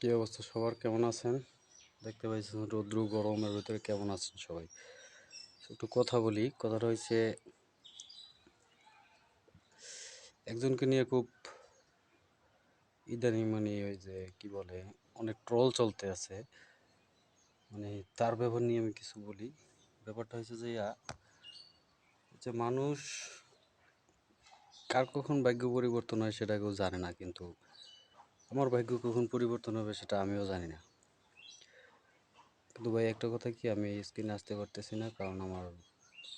কি অবস্থা? সবার কেমন আছেন? দেখতে পাইছেন রৌদ্র, গরমের ভিতরে কেমন আছেন সবাই? একটু কথা বলি, কথাটা হচ্ছে একজনকে নিয়ে খুব ইদানিং মানে ওই যে কি বলে, অনেক ট্রল চলতে আছে। মানে তার ব্যবহার নিয়ে আমি কিছু বলি। ব্যাপারটা হচ্ছে যে যে মানুষ কার কখন ভাগ্য পরিবর্তন হয় সেটা কেউ জানে না কিন্তু আমার ভাগ্য কখন পরিবর্তন হবে সেটা আমিও জানি না। কিন্তু ভাই, একটা কথা কি, আমি স্ক্রিনে আসতে পারতেছি না, কারণ আমার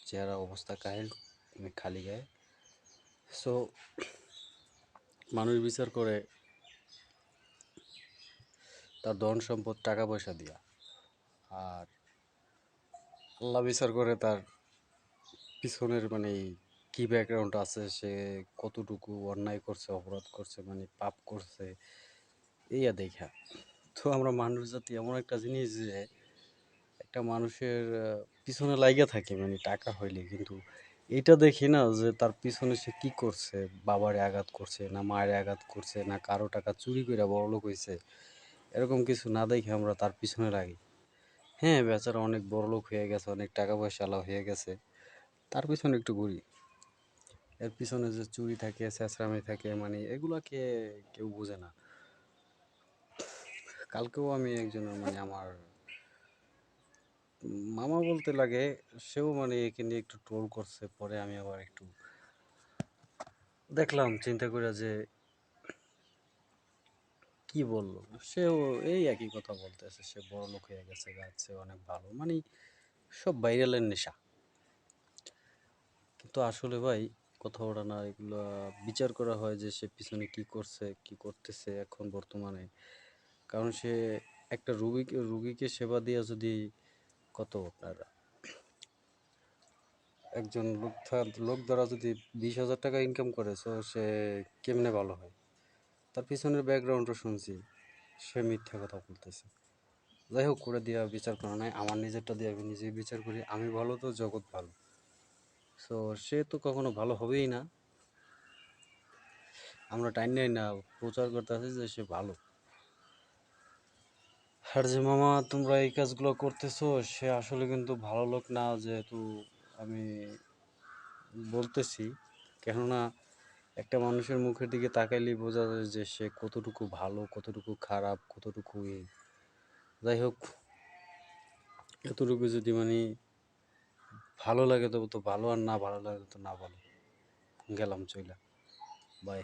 চেহারা অবস্থা কাহিল, আমি খালি গায়ে। সো মানুষ বিচার করে তার ধন সম্পদ, টাকা পয়সা দিয়া। আর আল্লাহ বিচার করে তার পিছনের মানে কি ব্যাকগ্রাউন্ড আছে? সে কতটুকু অন্যায় করছে, অপরাধ করছে মানে পাপ করছে? এইয়া দেখা। তো আমরা মানুষ জাতি এমন একটা জিনিস যে, একটা মানুষের পিছনে লাইগা থাকে মানে টাকা হইলে। কিন্তু এটা দেখি না যে তার পিছনে সে কি করছে? বাবারে আঘাত করছে, না মায়ের আঘাত করছে, না কারও টাকা চুরি করে বড় লোক হয়েছে এরকম কিছু না দেখে আমরা তার পিছনে লাগি। হ্যাঁ বেচারা অনেক বড় লোক হয়ে গেছে, অনেক টাকা পয়সা আলা হয়ে গেছে। তার পিছনে একটু ঘুরি। এর পিছনে যে চুরি থাকে চেঁচড়ামি থাকে মানে এগুলাকে কেউ বোঝে না। কালকেও আমি একজনের মানে আমার মামা বলতে লাগে, সেও মানে একে নিয়ে একটু ট্রোল করছে, পরে আমি আবার একটু দেখলাম, চিন্তা করে যে কি বলল? সেও এই একই কথা বলতেছে, সে বড় লোক হয়ে গেছে, গাছে অনেক ভালো মানে সব ভাইরালের নেশা। কিন্তু আসলে ভাই কথা ওটা না এগুলো বিচার করা হয় যে সে পিছনে কি করছে, কি করতেছে এখন বর্তমানে। কারণ সে একটা রুগীকে রুগীকে সেবা দিয়ে যদি কত আপনার একজন লোক লোক দ্বারা যদি বিশ হাজার টাকা ইনকাম করে, তো সে কেমনে ভালো হয়? তার পিছনের ব্যাকগ্রাউন্ডও শুনছি, সে মিথ্যা কথা বলতেছে। যাই হোক, করে দিয়া বিচার করা নাই। আমার নিজেরটা দিয়ে আমি নিজেই বিচার করি। আমি ভালো তো, জগৎ ভালো। সো সে তো কখনো ভালো হবেই না। আমরা টাইম নেই না, প্রচার করতে আছি যে সে ভালো। আর যে মামা, তোমরা এই কাজগুলো করতেছো, সে আসলে কিন্তু ভালো লোক না, যেহেতু আমি বলতেছি। কেননা, একটা মানুষের মুখের দিকে তাকাইলেই বোঝা যায় যে সে কতটুকু ভালো, কতটুকু খারাপ কতটুকু ই যাই হোক, এতটুকু যদি মানে ভালো লাগে তবে তো ভালো আর না ভালো লাগে তো না ভালো। গেলাম চইলা। বাই